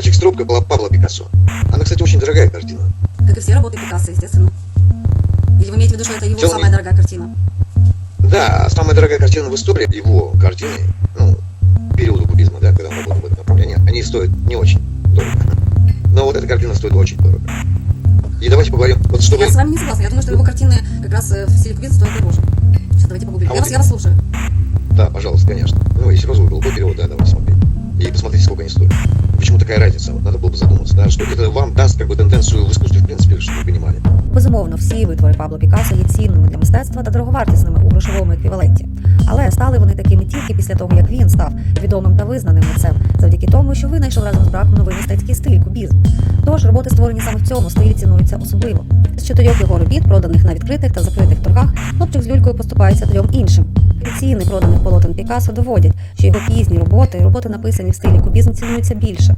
Мальчик с трубкой была Пабло Пикассо. Она, кстати, очень дорогая картина. Как и все работы Пикассо, естественно. Или вы имеете в виду, что это его вы- самая дорогая картина? Да, самая дорогая картина в истории, его картины, ну, периода кубизма, да, когда он работал в этом направлении, они стоят не очень дорого. Но вот эта картина стоит очень дорого. И давайте поговорим, вот что Я с вами не согласна. Я думаю, что его картины как раз э, в стиле кубизма стоят дороже. Сейчас давайте погуглим. А я, вот вас, и- я вас слушаю. Да, пожалуйста, конечно. Ну, если розовый голубой перевод, да, давайте смотреть. И посмотрите, сколько они стоят. Почему такая разница? Вот надо было бы задуматься, да, что это вам даст как бы тенденцию в искусстве, в принципе, чтобы вы понимали. Безумовно, всі витвори Пабло Пікассо є цінними для мистецтва та дороговартісними у грошовому еквіваленті. Але стали вони такими тільки після того, як він став відомим та визнаним митцем, завдяки тому, що винайшов разом з братом новий мистецький стиль кубізм. Тож роботи, створені саме в цьому стилі, цінуються особливо. З чотирьох його робіт, проданих на відкритих та закритих торгах, хлопчик з люлькою поступається трьом іншим. Ціни проданих полотен Пікассо доводять, що його пізні роботи, роботи написані в стилі кубізм, цінуються більше.